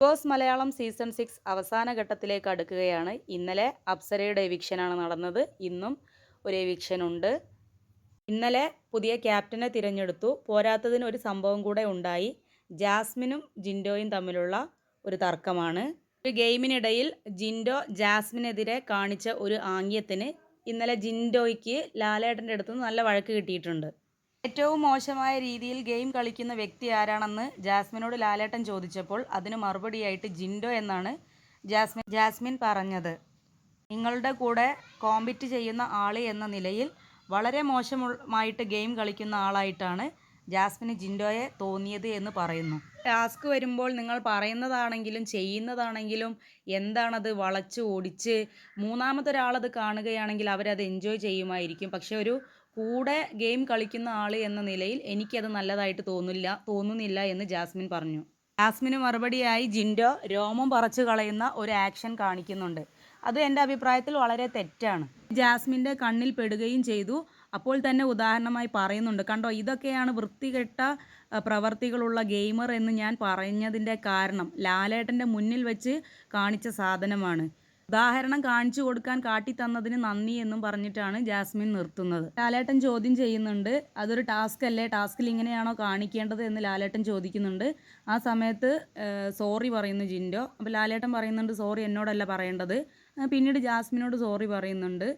Boss Malayalam season six അവസാന ഘട്ടത്തിലേക്ക് അടുക്കുകയാണ്. ഇന്നലെ അപ്സരയുടെ എവിക്ഷനാണ് നടന്നത്. ഇന്നും ഒരു എവിക്ഷൻ ഉണ്ട് ഇന്നലെ പുതിയ ക്യാപ്റ്റനെ തിരഞ്ഞെടുത്തു. പോരാത്തതിന് ഒരു സംഭവം കൂടെ ഉണ്ടായി. ജാസ്മിനും ജിൻഡോയും തമ്മിലുള്ള ഒരു തർക്കമാണ്. ഒരു ഗെയിമിനിടയിൽ ജിൻഡോ ജാസ്മിനെതിരെ കാണിച്ച ഒരു ആംഗ്യത്തിന് ഇന്നലെ ജിൻഡോയ്ക്ക് ലാലേട്ടന്റെ അടുത്ത് നല്ല വഴക്ക് കിട്ടിയിട്ടുണ്ട്. ഏറ്റവും മോശമായ രീതിയിൽ ഗെയിം കളിക്കുന്ന വ്യക്തി ആരാണെന്ന് ജാസ്മിനോട് ലാലേട്ടൻ ചോദിച്ചപ്പോൾ അതിന് മറുപടിയായിട്ട് ജിൻഡോ എന്നാണ് ജാസ്മിൻ ജാസ്മിൻ പറഞ്ഞത്. നിങ്ങളുടെ കൂടെ കോമ്പിറ്റ് ചെയ്യുന്ന ആൾ എന്ന നിലയിൽ വളരെ മോശമായിട്ട് ഗെയിം കളിക്കുന്ന ആളായിട്ടാണ് ജാസ്മിന് ജിൻഡോയെ തോന്നിയത് എന്ന് പറയുന്നു. ടാസ്ക് വരുമ്പോൾ നിങ്ങൾ പറയുന്നതാണെങ്കിലും ചെയ്യുന്നതാണെങ്കിലും എന്താണത് വളച്ച് ഓടിച്ച് മൂന്നാമതൊരാളത് കാണുകയാണെങ്കിൽ അവരത് എൻജോയ് ചെയ്യുമായിരിക്കും. പക്ഷെ ഒരു കൂടെ ഗെയിം കളിക്കുന്ന ആൾ എന്ന നിലയിൽ എനിക്കത് നല്ലതായിട്ട് തോന്നില്ല തോന്നുന്നില്ല എന്ന് ജാസ്മിൻ പറഞ്ഞു. ജാസ്മിന് മറുപടിയായി ജിൻഡോ രോമം പറച്ചു കളയുന്ന ഒരു ആക്ഷൻ കാണിക്കുന്നുണ്ട്. അത് എന്റെ അഭിപ്രായത്തിൽ വളരെ തെറ്റാണ്. ജാസ്മിന്റെ കണ്ണിൽ പെടുകയും ചെയ്തു. അപ്പോൾ തന്നെ ഉദാഹരണമായി പറയുന്നുണ്ട്. കണ്ടോ ഇതൊക്കെയാണ് വൃത്തികെട്ട പ്രവർത്തികളുള്ള ഗെയിമർ എന്ന് ഞാൻ പറഞ്ഞതിന്റെ കാരണം. ലാലേട്ടന്റെ മുന്നിൽ വെച്ച് കാണിച്ച സാധനമാണ്. ഉദാഹരണം കാണിച്ചു കൊടുക്കാൻ കാട്ടി തന്നതിന് നന്ദി എന്നും പറഞ്ഞിട്ടാണ് ജാസ്മിൻ നിർത്തുന്നത്. ലാലേട്ടൻ ചോദ്യം ചെയ്യുന്നുണ്ട് അതൊരു ടാസ്ക് അല്ലേ? ടാസ്കിൽ ഇങ്ങനെയാണോ കാണിക്കേണ്ടത്? എന്ന് ലാലേട്ടൻ ചോദിക്കുന്നുണ്ട്. ആ സമയത്ത് സോറി പറയുന്നു ജിൻഡോ. അപ്പോൾ ലാലേട്ടൻ പറയുന്നുണ്ട് സോറി എന്നോടല്ല പറയേണ്ടത്. പിന്നീട് ജാസ്മിനോട് സോറി പറയുന്നുണ്ട്.